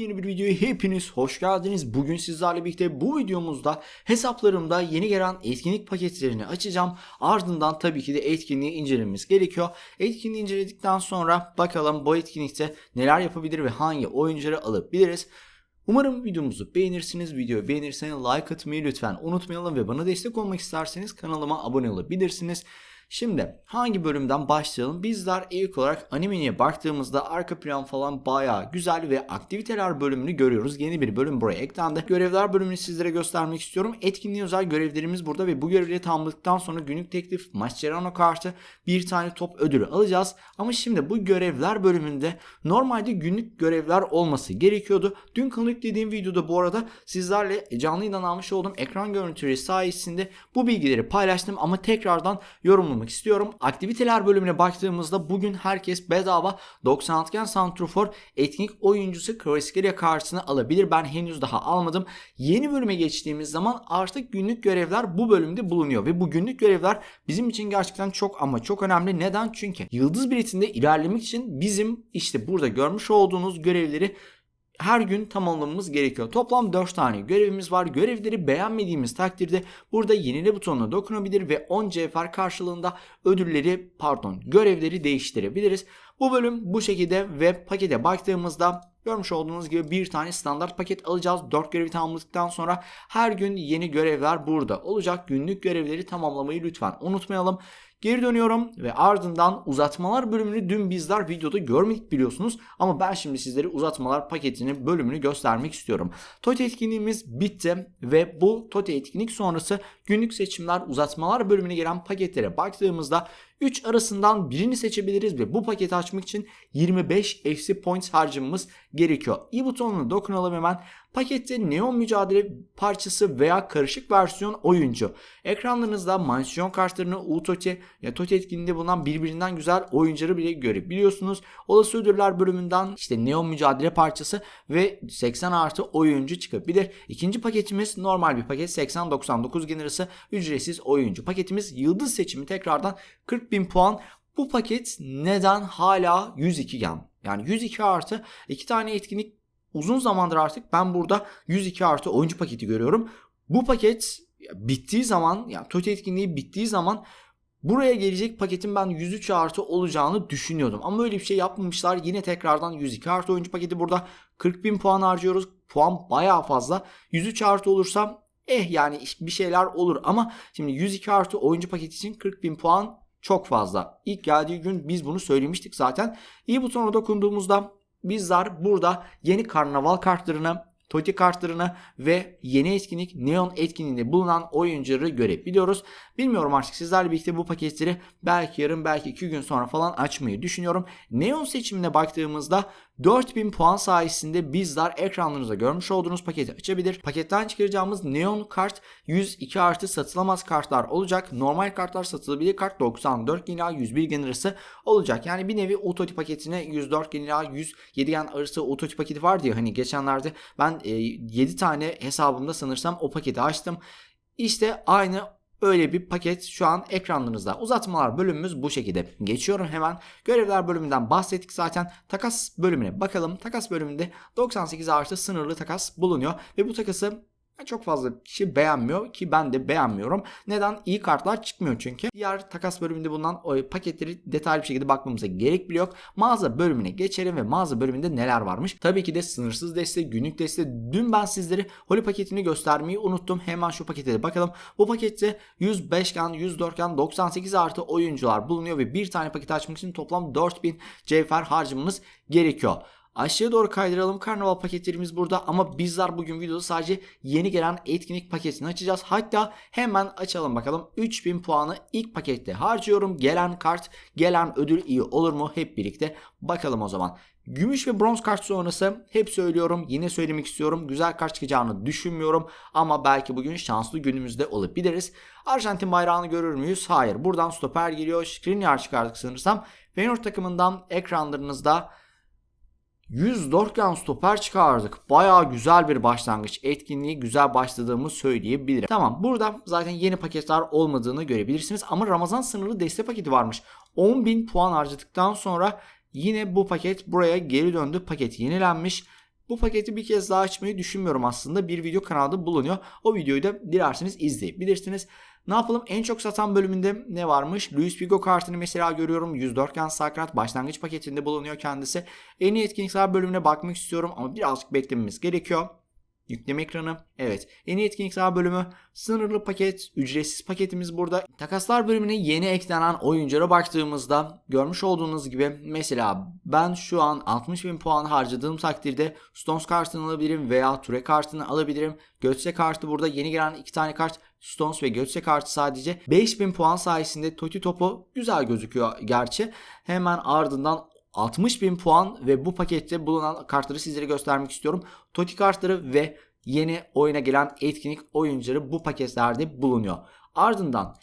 Yepyeni bir videoya hepiniz hoş geldiniz. Bugün sizlerle birlikte bu videomuzda hesaplarımda yeni gelen etkinlik paketlerini açacağım. Ardından tabii ki de etkinliği incelememiz gerekiyor. Etkinliği inceledikten sonra bakalım bu etkinlikte neler yapabilir ve hangi oyuncuları alabiliriz. Umarım videomuzu beğenirsiniz. Videoyu beğenirseniz like atmayı lütfen unutmayalım ve bana destek olmak isterseniz kanalıma abone olabilirsiniz. Şimdi hangi bölümden başlayalım? Bizler ilk olarak animeye baktığımızda arka plan falan bayağı güzel ve aktiviteler bölümünü görüyoruz. Yeni bir bölüm buraya eklendi. Görevler bölümünü sizlere göstermek istiyorum. Etkinliğe özel görevlerimiz burada ve bu görevleri tamamladıktan sonra günlük teklif, Mascherano kartı, bir tane top ödülü alacağız. Ama şimdi bu görevler bölümünde normalde günlük görevler olması gerekiyordu. Dün kanal yüklediğim videoda bu arada sizlerle canlı almış olduğum ekran görüntüleri sayesinde bu bilgileri paylaştım ama tekrardan yorumlamak istiyorum. Aktiviteler bölümüne baktığımızda bugün herkes bedava 96 gen santrofor etkinlik oyuncusu Kvaratskhelia kartını alabilir. Ben henüz daha almadım. Yeni bölüme geçtiğimiz zaman artık günlük görevler bu bölümde bulunuyor ve bu günlük görevler bizim için gerçekten çok ama çok önemli. Neden? Çünkü Yıldız Biletinde ilerlemek için bizim işte burada görmüş olduğunuz görevleri her gün tamamlamamız gerekiyor. Toplam 4 tane görevimiz var. Görevleri beğenmediğimiz takdirde burada yenile butonuna dokunabilir ve 10 cevher karşılığında ödülleri pardon görevleri değiştirebiliriz. Bu bölüm bu şekilde ve pakete baktığımızda görmüş olduğunuz gibi bir tane standart paket alacağız. 4 görevi tamamladıktan sonra her gün yeni görevler burada olacak. Günlük görevleri tamamlamayı lütfen unutmayalım. Geri dönüyorum ve ardından uzatmalar bölümünü dün bizler videoda görmedik biliyorsunuz. Ama ben şimdi sizlere uzatmalar paketinin bölümünü göstermek istiyorum. TOTE etkinliğimiz bitti ve bu TOTE etkinlik sonrası günlük seçimler uzatmalar bölümüne gelen paketlere baktığımızda 3 arasından birini seçebiliriz ve bu paketi açmak için 25 FC points harcamamız gerekiyor. i butonuna dokunalım hemen. Pakette Neon Mücadele parçası veya karışık versiyon oyuncu. Ekranlarınızda mansiyon kartlarını U-TOTE ya TOTE etkinliğinde bulunan birbirinden güzel oyuncuları bile görebiliyorsunuz. Olası ödüller bölümünden işte Neon Mücadele parçası ve 80 artı oyuncu çıkabilir. İkinci paketimiz normal bir paket 80-99 generası ücretsiz oyuncu. Paketimiz yıldız seçimi tekrardan 40 bin puan. Bu paket neden hala 102 gen? Yani 102 artı 2 tane etkinlik uzun zamandır artık ben burada 102 artı oyuncu paketi görüyorum. Bu paket bittiği zaman yani TOTE etkinliği bittiği zaman buraya gelecek paketin ben 103 artı olacağını düşünüyordum. Ama öyle bir şey yapmamışlar. Yine tekrardan 102 artı oyuncu paketi burada 40 bin puan harcıyoruz. Puan baya fazla. 103 artı olursa eh yani bir şeyler olur ama şimdi 102 artı oyuncu paketi için 40 bin puan çok fazla. İlk geldiği gün biz bunu söylemiştik zaten. İyi butona dokunduğumuzda bizler burada yeni karnaval kartlarını Toti kartlarını ve yeni etkinlik Neon etkinliğinde bulunan oyuncuları görebiliyoruz. Bilmiyorum artık sizlerle birlikte bu paketleri belki yarın belki 2 gün sonra falan açmayı düşünüyorum. Neon seçimine baktığımızda 4000 puan sayesinde bizler ekranlarınızda görmüş olduğunuz paketi açabilir. Paketten çıkaracağımız Neon kart 102 artı satılamaz kartlar olacak. Normal kartlar satılabilir kart 94 gen ila 101 gen arası olacak. Yani bir nevi Utoti paketine 104 gen ila 107 gen arası Utoti paketi vardı ya hani geçenlerde ben e, 7 tane hesabımda sanırsam o paketi açtım. İşte aynı Öyle bir paket şu an ekranlarınızda. Uzatmalar bölümümüz bu şekilde. Geçiyorum hemen. Görevler bölümünden bahsettik zaten. Takas bölümüne bakalım. Takas bölümünde 98 artı sınırlı takas bulunuyor. Ve bu takası çok fazla kişi beğenmiyor ki ben de beğenmiyorum. Neden? İyi kartlar çıkmıyor çünkü. Diğer takas bölümünde bulunan paketleri detaylı bir şekilde bakmamıza gerek bile yok. Mağaza bölümüne geçelim ve mağaza bölümünde neler varmış. Tabii ki de sınırsız destek, günlük destek. Dün ben sizlere Holy paketini göstermeyi unuttum. Hemen şu pakete de bakalım. Bu pakette 105 kan, 104 kan, 98 artı oyuncular bulunuyor ve bir tane paket açmak için toplam 4000 cevher harcamamız gerekiyor. Aşağıya doğru kaydıralım. Karnaval paketlerimiz burada ama bizler bugün videoda sadece yeni gelen etkinlik paketini açacağız. Hatta hemen açalım bakalım. 3000 puanı ilk pakette harcıyorum. Gelen kart, gelen ödül iyi olur mu? Hep birlikte bakalım o zaman. Gümüş ve bronz kart sonrası hep söylüyorum yine söylemek istiyorum güzel kart çıkacağını düşünmüyorum ama belki bugün şanslı günümüzde olabiliriz. Arjantin bayrağını görür müyüz? Hayır buradan stoper geliyor Skriniar çıkardık sanırsam. Feyenoord takımından ekranlarınızda 104 gen stoper çıkardık. Baya güzel bir başlangıç. Etkinliği güzel başladığımı söyleyebilirim. Tamam burada zaten yeni paketler olmadığını görebilirsiniz. Ama Ramazan sınırlı destek paketi varmış. 10.000 puan harcadıktan sonra yine bu paket buraya geri döndü. Paket yenilenmiş. Bu paketi bir kez daha açmayı düşünmüyorum aslında. Bir video kanalda bulunuyor. O videoyu da dilerseniz izleyebilirsiniz. Ne yapalım? En çok satan bölümünde ne varmış? Luis Figo kartını mesela görüyorum. 104 gen Sakrat başlangıç paketinde bulunuyor kendisi. En iyi etkinlikler bölümüne bakmak istiyorum ama birazcık beklememiz gerekiyor. Yükleme ekranı. Evet. En iyi etkinlikler bölümü. Sınırlı paket. Ücretsiz paketimiz burada. Takaslar bölümüne yeni eklenen oyunculara baktığımızda görmüş olduğunuz gibi mesela ben şu an 60 bin puan harcadığım takdirde Stones kartını alabilirim veya Ture kartını alabilirim. Götze kartı burada yeni gelen iki tane kart Stones ve Götze kartı sadece 5000 puan sayesinde Toti topu güzel gözüküyor gerçi. Hemen ardından 60 bin puan ve bu pakette bulunan kartları sizlere göstermek istiyorum. Toti kartları ve yeni oyuna gelen etkinlik oyuncuları bu paketlerde bulunuyor. Ardından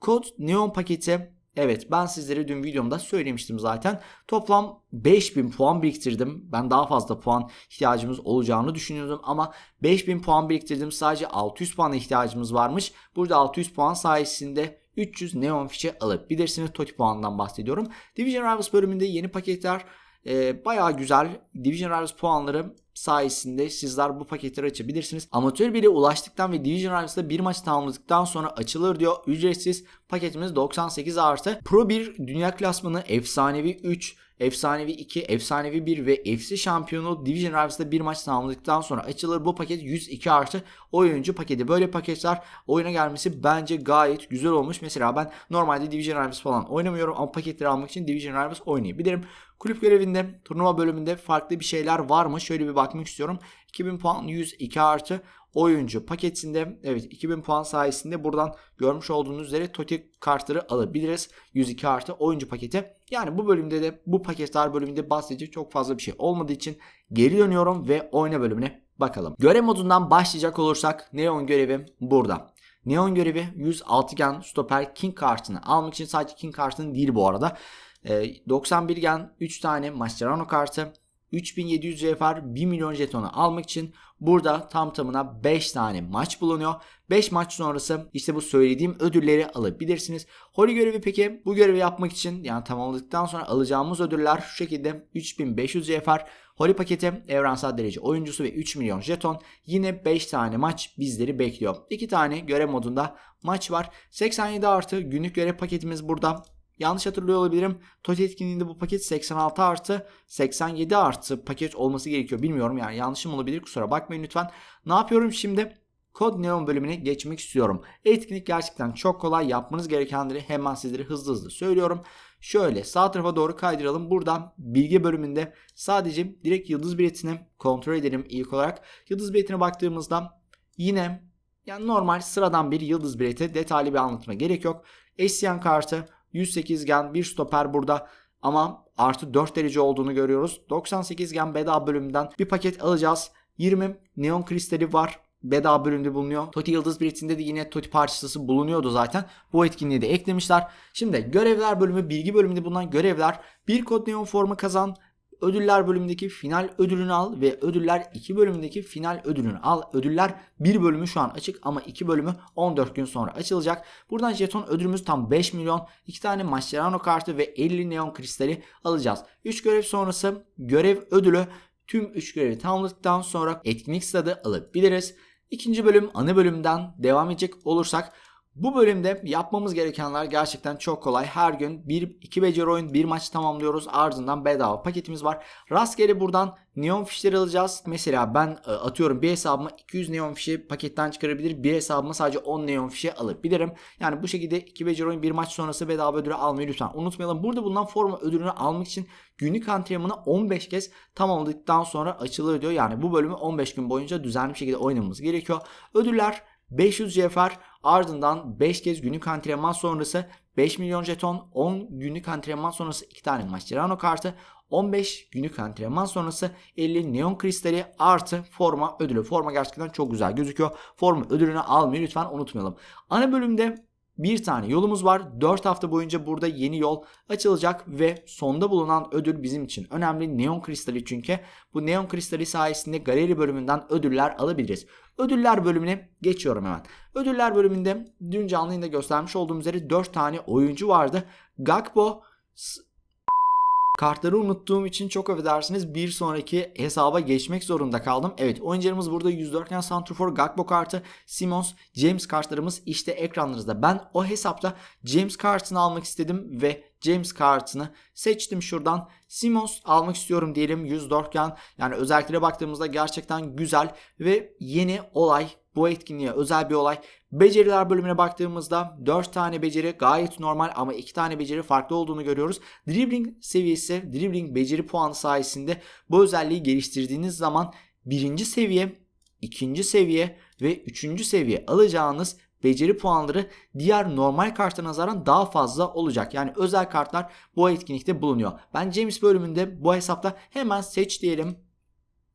kod neon paketi Evet ben sizlere dün videomda söylemiştim zaten. Toplam 5000 puan biriktirdim. Ben daha fazla puan ihtiyacımız olacağını düşünüyordum ama 5000 puan biriktirdim. Sadece 600 puana ihtiyacımız varmış. Burada 600 puan sayesinde 300 neon fişe alabilirsiniz. Toti puanından bahsediyorum. Division Rivals bölümünde yeni paketler e, bayağı güzel. Division Rivals puanları sayesinde sizler bu paketleri açabilirsiniz. Amatör 1'e ulaştıktan ve Division Rivals'da bir maç tamamladıktan sonra açılır diyor. Ücretsiz paketimiz 98 artı. Pro 1 dünya klasmanı efsanevi 3 Efsanevi 2, Efsanevi 1 ve FC şampiyonu Division Rivals'da bir maç tamamladıktan sonra açılır. Bu paket 102 artı oyuncu paketi. Böyle paketler oyuna gelmesi bence gayet güzel olmuş. Mesela ben normalde Division Rivals falan oynamıyorum ama paketleri almak için Division Rivals oynayabilirim. Kulüp görevinde, turnuva bölümünde farklı bir şeyler var mı? Şöyle bir bakmak istiyorum. 2000 puan 102 artı oyuncu paketinde evet 2000 puan sayesinde buradan görmüş olduğunuz üzere Toti kartları alabiliriz. 102 artı oyuncu paketi. Yani bu bölümde de bu paketler bölümünde bahsedecek çok fazla bir şey olmadığı için geri dönüyorum ve oyna bölümüne bakalım. Görev modundan başlayacak olursak Neon görevi burada. Neon görevi 100 altıgen stoper King kartını almak için sadece King kartını değil bu arada. 91 gen 3 tane Mascherano kartı 3700 CFR 1 milyon jetonu almak için burada tam tamına 5 tane maç bulunuyor. 5 maç sonrası işte bu söylediğim ödülleri alabilirsiniz. Holy görevi peki bu görevi yapmak için yani tamamladıktan sonra alacağımız ödüller şu şekilde 3500 CFR Holy paketi evrensel derece oyuncusu ve 3 milyon jeton yine 5 tane maç bizleri bekliyor. 2 tane görev modunda maç var. 87 artı günlük görev paketimiz burada. Yanlış hatırlıyor olabilirim. TOTI etkinliğinde bu paket 86 artı 87 artı paket olması gerekiyor. Bilmiyorum yani yanlışım olabilir kusura bakmayın lütfen. Ne yapıyorum şimdi? Kod Neon bölümüne geçmek istiyorum. Etkinlik gerçekten çok kolay. Yapmanız gerekenleri hemen sizlere hızlı hızlı söylüyorum. Şöyle sağ tarafa doğru kaydıralım. Buradan bilgi bölümünde sadece direkt yıldız biletini kontrol edelim ilk olarak. Yıldız biletine baktığımızda yine yani normal sıradan bir yıldız bileti detaylı bir anlatma gerek yok. Esyan kartı 108 gen bir stoper burada ama artı 4 derece olduğunu görüyoruz. 98 gen bedava bölümünden bir paket alacağız. 20 neon kristali var bedava bölümde bulunuyor. Toti Yıldız biletinde de yine Toti parçası bulunuyordu zaten. Bu etkinliği de eklemişler. Şimdi görevler bölümü, bilgi bölümünde bulunan görevler. Bir kod neon formu kazan, Ödüller bölümündeki final ödülünü al ve ödüller 2 bölümündeki final ödülünü al. Ödüller 1 bölümü şu an açık ama 2 bölümü 14 gün sonra açılacak. Buradan jeton ödülümüz tam 5 milyon. 2 tane Mascherano kartı ve 50 neon kristali alacağız. 3 görev sonrası görev ödülü tüm 3 görevi tamamladıktan sonra etkinlik stadı alabiliriz. İkinci bölüm ana bölümden devam edecek olursak bu bölümde yapmamız gerekenler gerçekten çok kolay. Her gün 1-2 beceri oyun bir maç tamamlıyoruz. Ardından bedava paketimiz var. Rastgele buradan neon fişleri alacağız. Mesela ben e, atıyorum bir hesabıma 200 neon fişi paketten çıkarabilir. Bir hesabıma sadece 10 neon fişi alabilirim. Yani bu şekilde 2 beceri oyun bir maç sonrası bedava ödülü almayı lütfen unutmayalım. Burada bulunan forma ödülünü almak için günlük antrenmanı 15 kez tamamladıktan sonra açılır diyor. Yani bu bölümü 15 gün boyunca düzenli bir şekilde oynamamız gerekiyor. Ödüller 500 CFR ardından 5 kez günlük antrenman sonrası 5 milyon jeton 10 günlük antrenman sonrası 2 tane Mascherano kartı 15 günlük antrenman sonrası 50 neon kristali artı forma ödülü. Forma gerçekten çok güzel gözüküyor. Forma ödülünü almayı lütfen unutmayalım. Ana bölümde bir tane yolumuz var. 4 hafta boyunca burada yeni yol açılacak ve sonda bulunan ödül bizim için önemli. Neon kristali çünkü. Bu neon kristali sayesinde galeri bölümünden ödüller alabiliriz. Ödüller bölümüne geçiyorum hemen. Ödüller bölümünde dün canlı yayında göstermiş olduğum üzere 4 tane oyuncu vardı. Gakpo Kartları unuttuğum için çok affedersiniz bir sonraki hesaba geçmek zorunda kaldım. Evet oyuncularımız burada 104 Santrofor, Gakpo kartı, Simons, James kartlarımız işte ekranlarınızda. Ben o hesapta James kartını almak istedim ve James kartını seçtim şuradan. Simons almak istiyorum diyelim 104 yani özelliklere baktığımızda gerçekten güzel ve yeni olay bu etkinliğe özel bir olay. Beceriler bölümüne baktığımızda 4 tane beceri gayet normal ama 2 tane beceri farklı olduğunu görüyoruz. Dribbling seviyesi, dribbling beceri puanı sayesinde bu özelliği geliştirdiğiniz zaman birinci seviye, ikinci seviye ve üçüncü seviye alacağınız beceri puanları diğer normal karta nazaran daha fazla olacak. Yani özel kartlar bu etkinlikte bulunuyor. Ben James bölümünde bu hesapta hemen seç diyelim.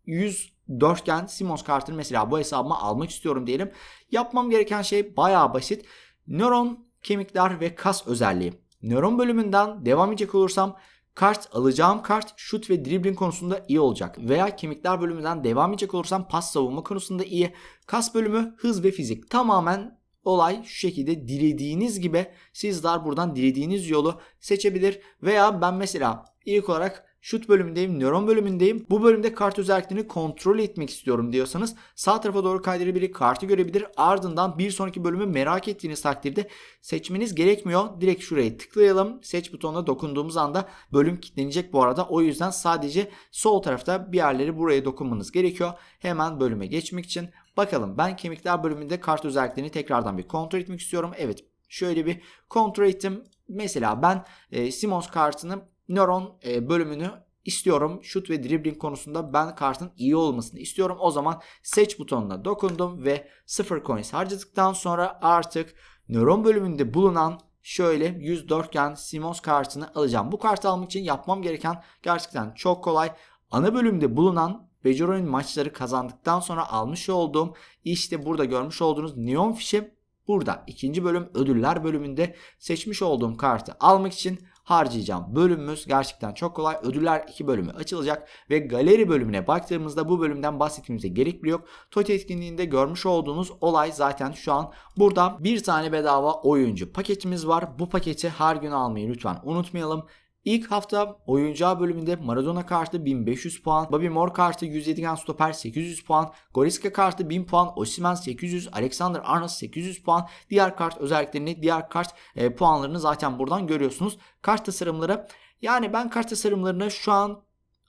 100 dörtgen Simons kartını mesela bu hesabıma almak istiyorum diyelim. Yapmam gereken şey bayağı basit. Nöron, kemikler ve kas özelliği. Nöron bölümünden devam edecek olursam kart alacağım kart şut ve dribbling konusunda iyi olacak. Veya kemikler bölümünden devam edecek olursam pas savunma konusunda iyi. Kas bölümü hız ve fizik. Tamamen olay şu şekilde dilediğiniz gibi sizler buradan dilediğiniz yolu seçebilir. Veya ben mesela ilk olarak şut bölümündeyim, nöron bölümündeyim. Bu bölümde kart özelliklerini kontrol etmek istiyorum diyorsanız sağ tarafa doğru kaydırabilir, kartı görebilir. Ardından bir sonraki bölümü merak ettiğiniz takdirde seçmeniz gerekmiyor. Direkt şuraya tıklayalım. Seç butonuna dokunduğumuz anda bölüm kilitlenecek bu arada. O yüzden sadece sol tarafta bir yerleri buraya dokunmanız gerekiyor. Hemen bölüme geçmek için. Bakalım ben kemikler bölümünde kart özelliklerini tekrardan bir kontrol etmek istiyorum. Evet şöyle bir kontrol ettim. Mesela ben e, Simons kartını nöron e, bölümünü istiyorum. Şut ve dribbling konusunda ben kartın iyi olmasını istiyorum. O zaman seç butonuna dokundum ve 0 coins harcadıktan sonra artık nöron bölümünde bulunan şöyle 100 dörtgen Simons kartını alacağım. Bu kartı almak için yapmam gereken gerçekten çok kolay. Ana bölümde bulunan Bejero'nun maçları kazandıktan sonra almış olduğum işte burada görmüş olduğunuz neon fişi burada ikinci bölüm ödüller bölümünde seçmiş olduğum kartı almak için harcayacağım bölümümüz gerçekten çok kolay. Ödüller 2 bölümü açılacak ve galeri bölümüne baktığımızda bu bölümden bahsettiğimize gerek bile yok. TOTI etkinliğinde görmüş olduğunuz olay zaten şu an burada bir tane bedava oyuncu paketimiz var. Bu paketi her gün almayı lütfen unutmayalım. İlk hafta oyuncağı bölümünde Maradona kartı 1500 puan, Bobby Moore kartı 107 gen stoper 800 puan, Goriska kartı 1000 puan, Osimhen 800, Alexander Arnold 800 puan. Diğer kart özelliklerini, diğer kart e, puanlarını zaten buradan görüyorsunuz. Kart tasarımları yani ben kart tasarımlarını şu an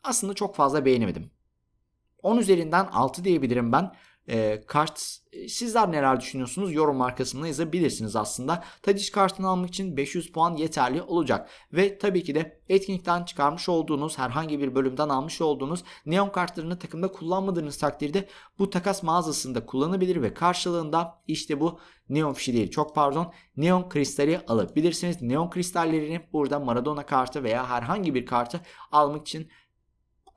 aslında çok fazla beğenemedim. 10 üzerinden 6 diyebilirim ben e, kart sizler neler düşünüyorsunuz yorum arkasında yazabilirsiniz aslında. Tadiç kartını almak için 500 puan yeterli olacak. Ve tabii ki de etkinlikten çıkarmış olduğunuz herhangi bir bölümden almış olduğunuz neon kartlarını takımda kullanmadığınız takdirde bu takas mağazasında kullanabilir ve karşılığında işte bu neon fişi değil çok pardon neon kristali alabilirsiniz. Neon kristallerini burada Maradona kartı veya herhangi bir kartı almak için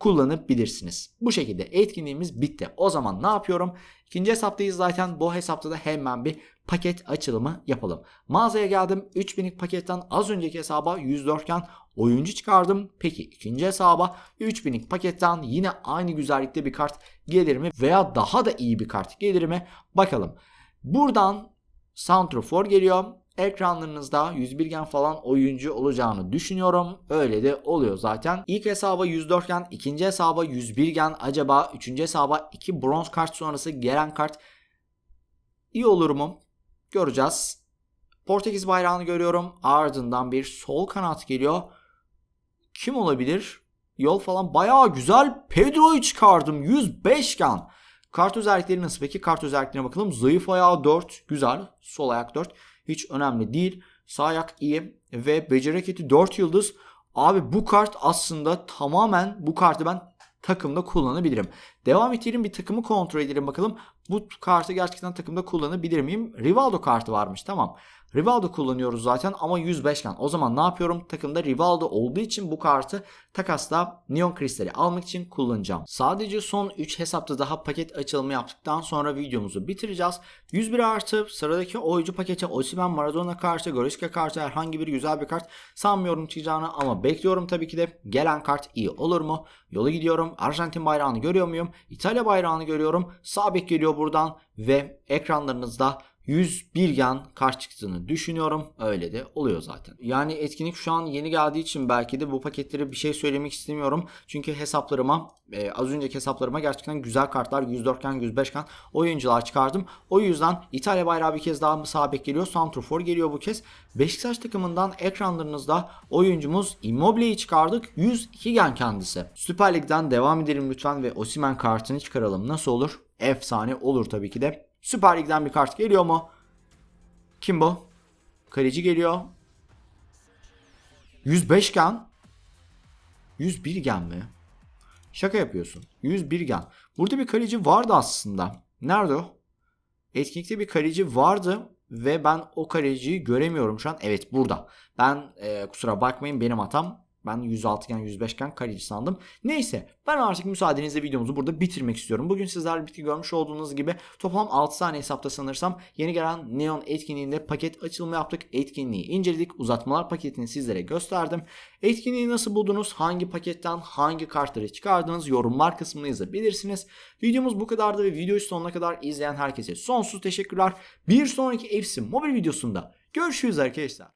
kullanabilirsiniz. Bu şekilde etkinliğimiz bitti. O zaman ne yapıyorum? İkinci hesaptayız zaten. Bu hesapta da hemen bir paket açılımı yapalım. Mağazaya geldim. 3000'lik paketten az önceki hesaba 104 iken oyuncu çıkardım. Peki ikinci hesaba 3000'lik paketten yine aynı güzellikte bir kart gelir mi? Veya daha da iyi bir kart gelir mi? Bakalım. Buradan Santrofor geliyor ekranlarınızda 101 gen falan oyuncu olacağını düşünüyorum. Öyle de oluyor zaten. İlk hesaba 104 gen, ikinci hesaba 101 gen, acaba üçüncü hesaba 2 bronz kart sonrası gelen kart iyi olur mu? Göreceğiz. Portekiz bayrağını görüyorum. Ardından bir sol kanat geliyor. Kim olabilir? Yol falan bayağı güzel. Pedro'yu çıkardım. 105 gen. Kart özellikleri nasıl peki? Kart özelliklerine bakalım. Zayıf ayağı 4. Güzel. Sol ayak 4 hiç önemli değil. Sağ ayak iyi ve beceri hareketi 4 yıldız. Abi bu kart aslında tamamen bu kartı ben takımda kullanabilirim. Devam edelim bir takımı kontrol edelim bakalım. Bu kartı gerçekten takımda kullanabilir miyim? Rivaldo kartı varmış tamam. Rivaldo kullanıyoruz zaten ama 105 kan. O zaman ne yapıyorum? Takımda Rivaldo olduğu için bu kartı takasla Neon Kristali almak için kullanacağım. Sadece son 3 hesapta daha paket açılımı yaptıktan sonra videomuzu bitireceğiz. 101 artı sıradaki oyuncu paketi Osimhen Maradona kartı, Goretzka kartı herhangi bir güzel bir kart sanmıyorum çıkacağını ama bekliyorum tabii ki de gelen kart iyi olur mu? Yola gidiyorum. Arjantin bayrağını görüyor muyum? İtalya bayrağını görüyorum. Sağ bek geliyor buradan ve ekranlarınızda 101 gen kart çıktığını düşünüyorum. Öyle de oluyor zaten. Yani etkinlik şu an yeni geldiği için belki de bu paketlere bir şey söylemek istemiyorum. Çünkü hesaplarıma e, az önceki hesaplarıma gerçekten güzel kartlar 104 gen 105 gen oyuncular çıkardım. O yüzden İtalya bayrağı bir kez daha sabit geliyor. Santrofor geliyor bu kez. Beşiktaş takımından ekranlarınızda oyuncumuz Immobile'yi çıkardık. 102 gen kendisi. Süper Lig'den devam edelim lütfen ve Osimen kartını çıkaralım. Nasıl olur? Efsane olur tabii ki de. Süper Lig'den bir kart geliyor mu? Kim bu? Kaleci geliyor. 105 gen. 101 gen mi? Şaka yapıyorsun. 101 gen. Burada bir kaleci vardı aslında. Nerede o? Etkinlikte bir kaleci vardı ve ben o kaleciyi göremiyorum şu an. Evet burada. Ben e, kusura bakmayın benim hatam. Ben 106 gen 105 gen kaleci sandım. Neyse ben artık müsaadenizle videomuzu burada bitirmek istiyorum. Bugün sizlerle birlikte görmüş olduğunuz gibi toplam 6 tane hesapta sanırsam yeni gelen Neon etkinliğinde paket açılımı yaptık. Etkinliği inceledik. Uzatmalar paketini sizlere gösterdim. Etkinliği nasıl buldunuz? Hangi paketten hangi kartları çıkardınız? Yorumlar kısmını yazabilirsiniz. Videomuz bu kadardı ve videoyu sonuna kadar izleyen herkese sonsuz teşekkürler. Bir sonraki FC Mobile videosunda görüşürüz arkadaşlar.